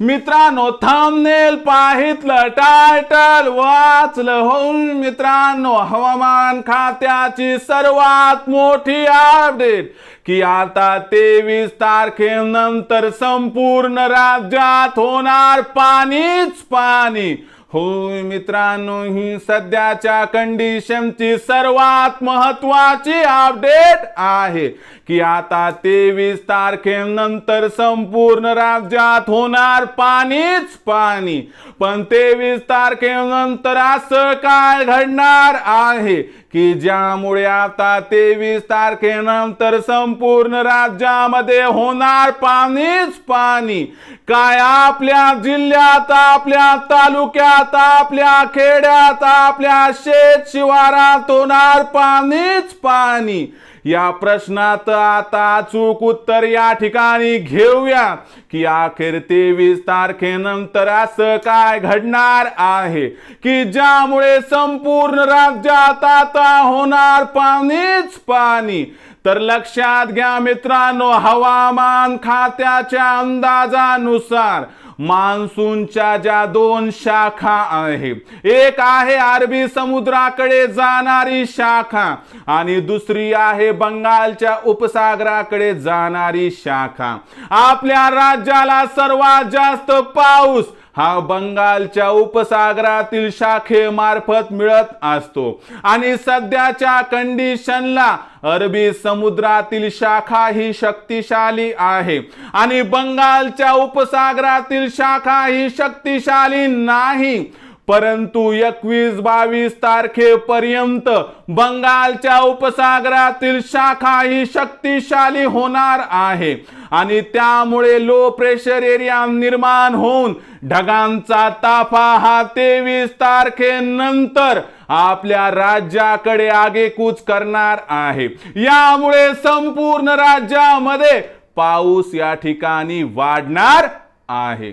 मित्रांनो थांबनेल पाहितलं टायटल वाचलं होऊन मित्रांनो हवामान खात्याची सर्वात मोठी अपडेट की आता तेवीस तारखेनंतर संपूर्ण राज्यात होणार पाणीच पाणी. होय मित्रांनो ही सध्याच्या कंडिशनची सर्वात महत्वाची अपडेट आहे की आता तेवीस तारखेनंतर संपूर्ण राज्यात होणार पाणीच पाणी. पण तेवीस तारखेनंतर असं काय घडणार आहे? की ज्यामुळे आता तेवीस तारखेनंतर संपूर्ण राज्यामध्ये होणार पाणीच पाणी. काय आपल्या जिल्ह्यात आपल्या तालुक्यात आपल्या खेड्यात आपल्या शेत शिवारात होणार पाणीच पाणी. या प्रश्नात आता चूक उत्तर या ठिकाणी घेऊया. की अखेर तेवीस तारखेनंतर असं काय घडणार आहे? की ज्यामुळे संपूर्ण राज्यात आता होणार पाणीच पाणी? तर लक्षात घ्या मित्रांनो हवामान खात्याच्या अंदाजानुसार मान्सूनच्या ज्या दोन शाखा आहे एक आहे अरबी समुद्राकडे जाणारी शाखा आणि दुसरी आहे बंगालच्या उपसागराकडे जाणारी शाखा. आपल्या राज्याला सर्वात जास्त पाऊस हा बंगालच्या उपसागरातील शाखेमार्फत मिळत असतो. आणि सध्याच्या कंडिशनला अरबी समुद्रातील शाखा ही शक्तिशाली आहे. आणि बंगालच्या उपसागरातील शाखा ही शक्तिशाली नाही. परंतु एकवीस बावीस तारखेपर्यंत बंगालच्या उपसागरातील शाखा ही शक्तिशाली होणार आहे. आणि त्यामुळे लो प्रेशर एरिया निर्माण होऊन ढगांचा ताफा हा तेवीस तारखेनंतर आपल्या राज्याकडे आगेकूच करणार आहे. यामुळे संपूर्ण राज्यामध्ये पाऊस या ठिकाणी वाढणार आहे.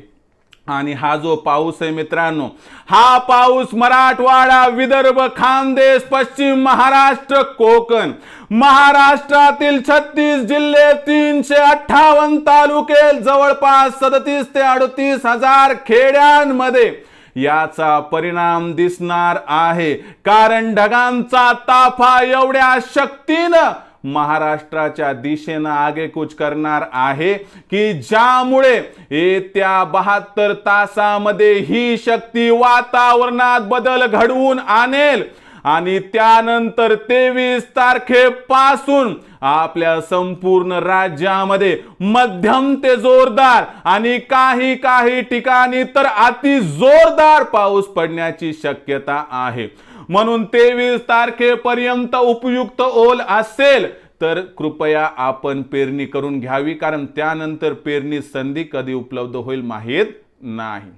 आणि हा जो पाऊस आहे मित्रांनो हा पाऊस मराठवाडा विदर्भ खानदेश पश्चिम महाराष्ट्र कोकण. महाराष्ट्रातील छत्तीस जिल्हे तीनशे अठ्ठावन्न तालुके जवळपास सदतीस ते अडतीस हजार खेड्यांमध्ये याचा परिणाम दिसणार आहे. कारण ढगांचा ताफा एवढ्या शक्तीनं महाराष्ट्राच्या दिशेनं आगेकूच करणार आहे की ज्यामुळे येत्या बहात्तर तासामध्ये ही शक्ती वातावरणात बदल घडवून आणेल? आणि त्यानंतर तेवीस तारखेपासून आपल्या संपूर्ण राज्यामध्ये मध्यम ते जोरदार आणि काही काही ठिकाणी तर अति जोरदार पाऊस पडण्याची शक्यता आहे. म्हणून तेवीस तारखेपर्यंत उपयुक्त ओल असेल तर कृपया आपण पेरणी करून घ्यावी कारण त्यानंतर पेरणी संधी कधी उपलब्ध होईल माहीत नाही.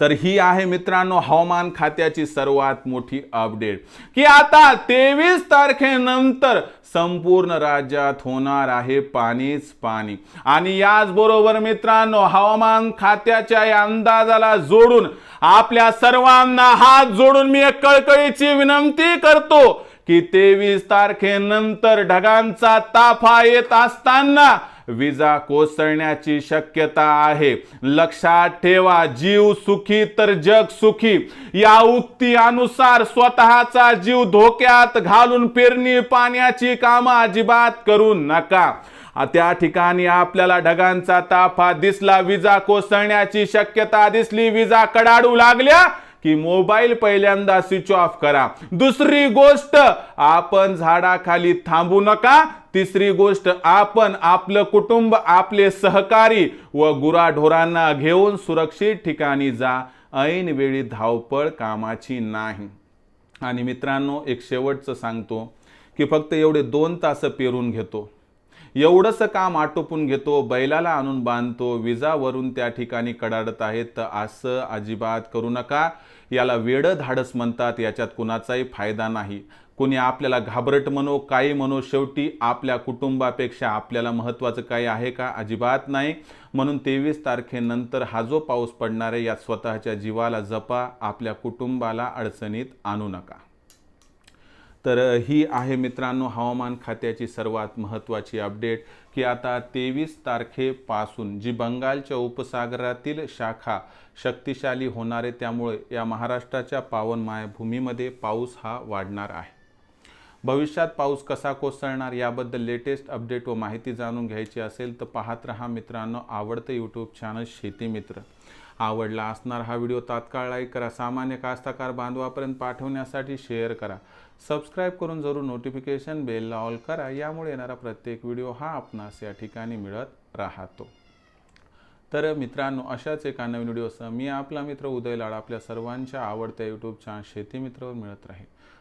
तर ही आहे मित्रांनो हवामान खात्याची सर्वात मोठी अपडेट की आता तेवीस तारखेनंतर संपूर्ण राज्यात होणार आहे पाणीच पाणी. आणि याचबरोबर मित्रांनो हवामान खात्याच्या या अंदाजाला जोडून आपल्या सर्वांना हात जोडून मी एक कळकळीची विनंती करतो की तेवीस तारखेनंतर ढगांचा ताफा येत असताना विजा कोसळण्याची शक्यता आहे. लक्षात ठेवा जीव सुखी तर जग सुखी. या उक्ती अनुसार स्वतःचा जीव धोक्यात घालून पेरणी पाण्याची कामं अजिबात करू नका. त्या ठिकाणी आपल्याला ढगांचा ताफा दिसला विजा कोसळण्याची शक्यता दिसली विजा कडाडू लागल्या की मोबाईल पहिल्यांदा स्विच ऑफ करा. दुसरी गोष्ट आपण झाडाखाली थांबू नका तिसरी गोष्ट आपण आपलं कुटुंब आपले सहकारी व गुराढोरांना घेऊन सुरक्षित ठिकाणी जा. ऐन वेळी धावपळ कामाची नाही. आणि मित्रांनो एक शेवटचं सांगतो की फक्त एवढे दोन तास पेरून घेतो. एवढंसं काम आटोपून घेतो बैलाला आणून बांधतो विजावरून त्या ठिकाणी कडाडत आहेत तर असं अजिबात करू नका. याला वेडं धाडस म्हणतात याच्यात कुणाचाही फायदा नाही. कोणी आपल्याला घाबरट म्हणो काही म्हणो शेवटी आपल्या कुटुंबापेक्षा आपल्याला महत्त्वाचं काही आहे का? अजिबात नाही. म्हणून तेवीस तारखेनंतर हा जो पाऊस पडणार आहे यात स्वतःच्या जीवाला जपा आपल्या कुटुंबाला अडचणीत आणू नका. तर ही आहे मित्रांनो हवामान खात्याची सर्वात महत्त्वाची अपडेट की आता तेवीस तारखेपासून जी बंगालच्या उपसागरातील शाखा शक्तिशाली होणारे त्यामुळे या महाराष्ट्राच्या पावन मायभूमीमध्ये पाऊस हा वाढणार आहे. भविष्यात पाऊस कसा कोसळणार याबद्दल लेटेस्ट अपडेट व माहिती जाणून घ्यायची असेल तर पाहत रहा मित्रांनो आवडतं यूट्यूब चॅनल शेती मित्र. आवडला असणार हा व्हिडिओ तात्काळ लाईक करा. सामान्य कास्तकार बांधवापर्यंत पाठवण्यासाठी शेअर करा. सबस्क्राईब करून जरूर नोटिफिकेशन बेलला ऑल करा. यामुळे येणारा प्रत्येक व्हिडिओ हा आपणास या ठिकाणी मिळत राहतो. तर मित्रांनो अशाच एका नवीन व्हिडिओसह मी आपला मित्र उदय लाड आपल्या सर्वांच्या आवडत्या यूट्यूब चॅनल शेती मित्रवर मिळत राहील